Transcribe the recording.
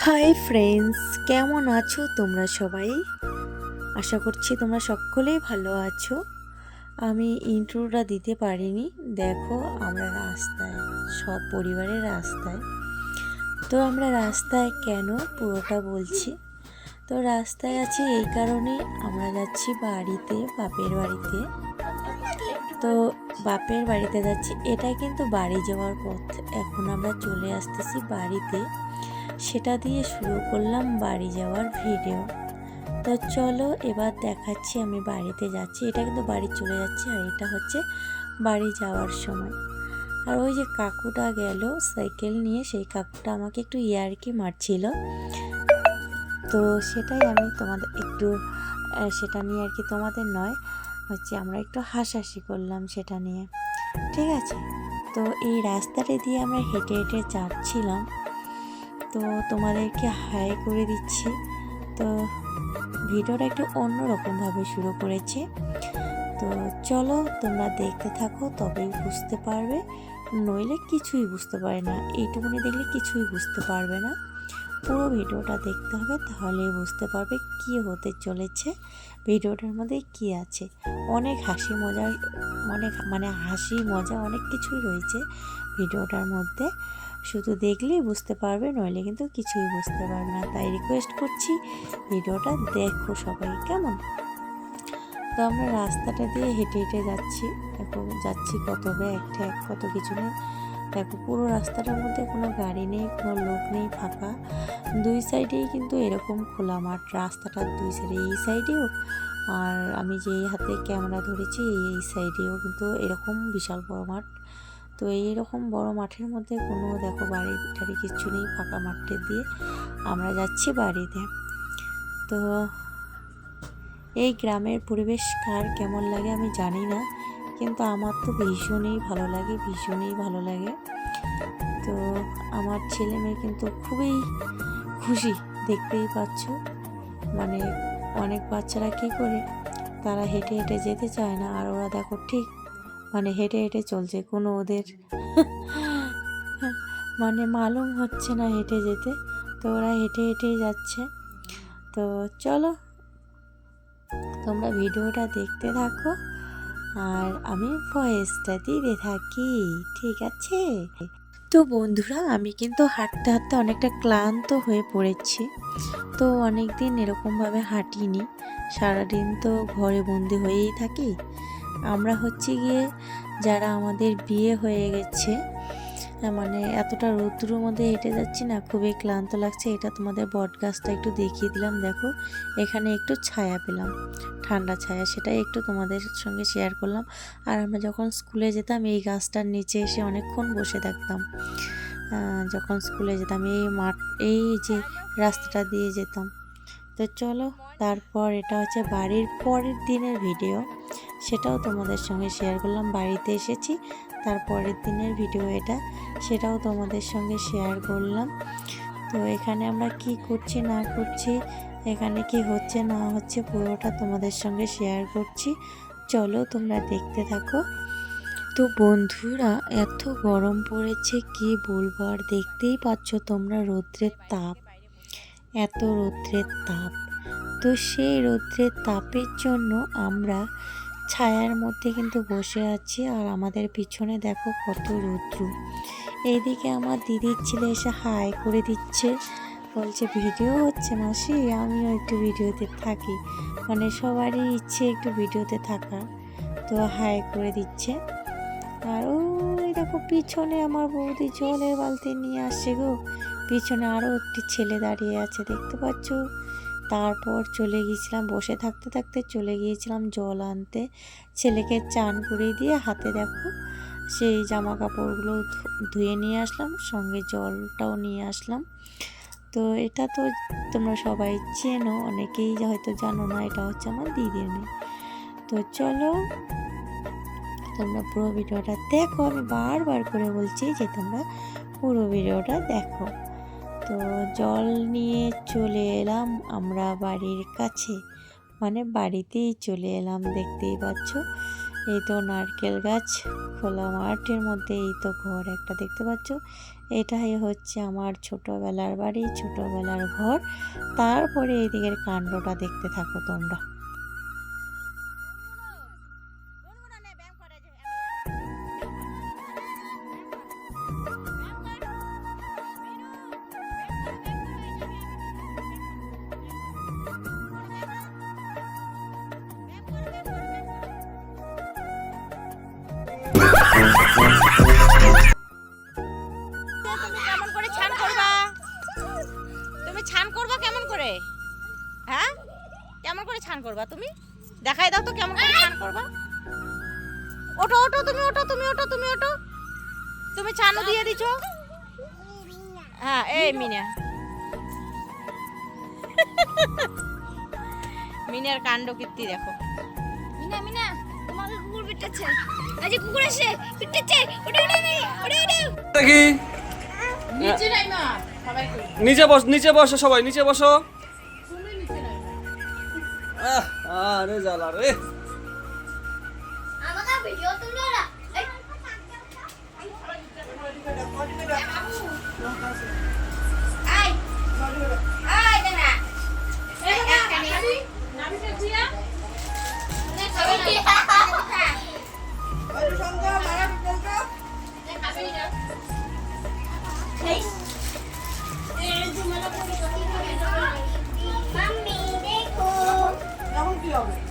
Hi friends কেমন আছো তোমরা সবাই? আশা করছি তোমরা সকলেই ভালো আছো। আমি ইন্ট্রোটা দিতে পারিনি। দেখো, আমরা রাস্তায়, সব পরিবারের রাস্তায়। তো আমরা রাস্তায় কেন পুরোটা বলছি? তো রাস্তায় আছি এই কারণে আমরা যাচ্ছি বাড়িতে, বাপের বাড়িতে। তো বাপের বাড়িতে যাচ্ছি। এটা কিন্তু বাড়ি যাওয়ার পথ। এখন আমরা চলে আসতেছি বাড়িতে। সেটা দিয়ে শুরু করলাম বাড়ি যাওয়ার ভিডিও। তো চলো এবার দেখাচ্ছি আমি বাড়িতে যাচ্ছি। এটা কিন্তু বাড়ি চলে যাচ্ছে আর এটা হচ্ছে বাড়ি যাওয়ার সময়। আর ওই যে কাকুটা গেল সাইকেল নিয়ে, সেই কাকুটা আমাকে একটু ইয়ারকি মারছিল। তো সেটাই আমি তোমাদের একটু সেটা নিয়ে আর কি তোমাদের নয়, হচ্ছে আমরা একটু হাসাহাসি করলাম সেটা নিয়ে। ঠিক আছে? তো এই রাস্তাটা দিয়ে আমরা হেঁটে হেঁটে যাচ্ছিলাম। তো তোমাদেরকে হাই করে দিচ্ছি। তো ভিডিওটা একটু অন্যরকমভাবে শুরু করেছি। তো চলো তোমরা দেখতে থাকো, তবেই বুঝতে পারবে। নইলে কিছুই বুঝতে পারে না। এইটুকুনি দেখলে কিছুই বুঝতে পারবে না। পুরো ভিডিওটা দেখতে হবে তাহলে বুঝতে পারবে কি হতে চলেছে। ভিডিওটার মধ্যে কি আছে। অনেক হাসি মজার, অনেক মানে হাসি মজা অনেক কিছুই রয়েছে ভিডিওটার মধ্যে। শুধু দেখলেই বুঝতে পারবে, নইলে কিন্তু কিছুই বুঝতে পারবে না। তাই রিকোয়েস্ট করছি, ভিডিওটা দেখো সবাই, কেমন? তো আমরা রাস্তাটা দিয়ে হেঁটে হেঁটে যাচ্ছি। এখন যাচ্ছি কত ব্যাগ ট্যাগ কত কিছু নেই। দেখো, পুরো রাস্তাটার মধ্যে কোনো গাড়ি নেই, কোনো লোক নেই, ফাঁকা। দুই সাইডেই কিন্তু এরকম খোলা মাঠ। রাস্তাটার দুই সাইডে, এই সাইডেও। আর আমি যেই হাতে ক্যামেরা ধরেছি, এই সাইডেও কিন্তু এরকম বিশাল বড় মাঠ। তো এইরকম বড় মাঠের মধ্যে কোনো দেখো বাড়ি টাড়ি কিছু নেই, ফাঁকা মাঠে দিয়ে আমরা যাচ্ছি বাড়িতে। তো এই গ্রামের পরিবেশ কার কেমন লাগে আমি জানি না, কিন্তু আমার তো ভীষণই ভালো লাগে, ভীষণই ভালো লাগে। তো আমার ছেলে মেয়ে কিন্তু খুবই খুশি, দেখতেই পাচ্ছ। মানে অনেক বাচ্চারা কী করে, তারা হেঁটে হেঁটে যেতে চায় না, আর ওরা দেখো ঠিক মানে হেঁটে হেঁটে চলছে, কোনো ওদের মানে মালুম হচ্ছে না হেঁটে যেতে। তো ওরা হেঁটে হেঁটেই যাচ্ছে। তো চলো, তোমরা ভিডিওটা দেখতে থাকো, আর আমি ভয়েসটা দিতে থাকি, ঠিক আছে? তো বন্ধুরা, আমি কিন্তু হাঁটতে হাঁটতে অনেকটা ক্লান্ত হয়ে পড়েছি। তো অনেক দিন এরকমভাবে হাঁটিনি। সারাদিন তো ঘরে বন্দি হয়েই থাকি। আমরা হচ্ছে গিয়ে যারা আমাদের বিয়ে হয়ে গেছে মানে এতটা রৌদ্রের মধ্যে হেঁটে যাচ্ছি না, খুবই ক্লান্ত লাগছে। এটা তোমাদের বট গাছটা একটু দেখিয়ে দিলাম, দেখো। এখানে একটু ছায়া পেলাম, ঠান্ডা ছায়া, সেটাই একটু তোমাদের সঙ্গে শেয়ার করলাম। আর আমরা যখন স্কুলে যেতাম, এই গাছটার নিচে এসে অনেকক্ষণ বসে থাকতাম। যখন স্কুলে যেতাম, এই মাঠ, এই যে রাস্তাটা দিয়ে যেতাম। তো চলো, তারপর এটা হচ্ছে বাড়ির পরের দিনের ভিডিও সেটাও তোমাদের সঙ্গে শেয়ার করলাম। বাড়িতে এসেছি, তারপরের দিনের ভিডিও এটা, সেটাও তোমাদের সঙ্গে শেয়ার করলাম। তো এখানে আমরা কি করছি, না করছি, এখানে কি হচ্ছে, না হচ্ছে, পুরোটা তোমাদের সঙ্গে শেয়ার করছি। চলো তোমরা দেখতে থাকো। তো বন্ধুরা, এত গরম পড়েছে, কি বলব আর দেখতেই পাচ্ছ তোমরা রৌদ্রের তাপ। এত রৌদ্রের তাপ। তো সেই রৌদ্রের তাপের জন্য আমরা ছায়ার মধ্যে কিন্তু বসে আছি আর আমাদের পিছনে দেখো কত রৌদ্র। এইদিকে আমার দিদির ছেলে এসে হাই করে দিচ্ছে। বলছে, ভিডিও হচ্ছে মাসি, আমিও একটু ভিডিওতে থাকি। মানে সবারই ইচ্ছে একটু ভিডিওতে থাকা। তো হাই করে দিচ্ছে। আর ওই দেখো, পিছনে আমার বৌদি জলের বালতি নিয়ে আসছে গো। পিছনে আরও একটি ছেলে দাঁড়িয়ে আছে, দেখতে পাচ্ছ? তারপর চলে গিয়েছিলাম, বসে থাকতে থাকতে চলে গিয়েছিলাম জল আনতে। ছেলেকে চান করে দিয়ে হাতে দেখো, সেই জামা কাপড়গুলো ধুয়ে নিয়ে আসলাম, সঙ্গে জলটাও নিয়ে আসলাম। তো এটা তো তোমরা সবাই চেনো, অনেকেই হয়তো জানো না, এটা হচ্ছে আমার দিদির মেয়ে। তো চলো, তোমরা পুরো ভিডিওটা দেখো, আমি বারবার করে বলছি যে তোমরা পুরো ভিডিওটা দেখো। তো জল নিয়ে চলে এলাম আমরা বাড়ির কাছে। মানে বাড়িতেই চলে এলাম, দেখতেই পাচ্ছ। এই তো নারকেল গাছ, খোলা মাঠের মধ্যে, এই তো ঘর একটা দেখতে পাচ্ছ। এটাই হচ্ছে আমার ছোটবেলার বাড়ি, ছোটবেলার ঘর। তারপরে এদিকের কাণ্ডটা দেখতে থাকো তোমরা। তুমি কেমন করে ছান করবা? তুমি ছান করবা কেমন করে? হ্যাঁ? কেমন করে ছান করবা তুমি? দেখাই দাও তো কেমন করে ছান করবা। ওঠো ওঠো, তুমি ওঠো তুমি ওঠো তুমি ওঠো। তুমি ছানও দিয়ে দিছো। হ্যাঁ এই মিনা মিনার কাণ্ড কীর্তি দেখো। মিনা মিনা তোমাকে আজ কুকুর আসে পিটাচ্ছে ওটা ওটা ওটা ওটা দেখি নিচে নাই মা নিচে বস নিচে বসো সবাই নিচে বসো। আহ, আরে জ্বালা রে। আমাকে ভিডিও তুলো। দেখো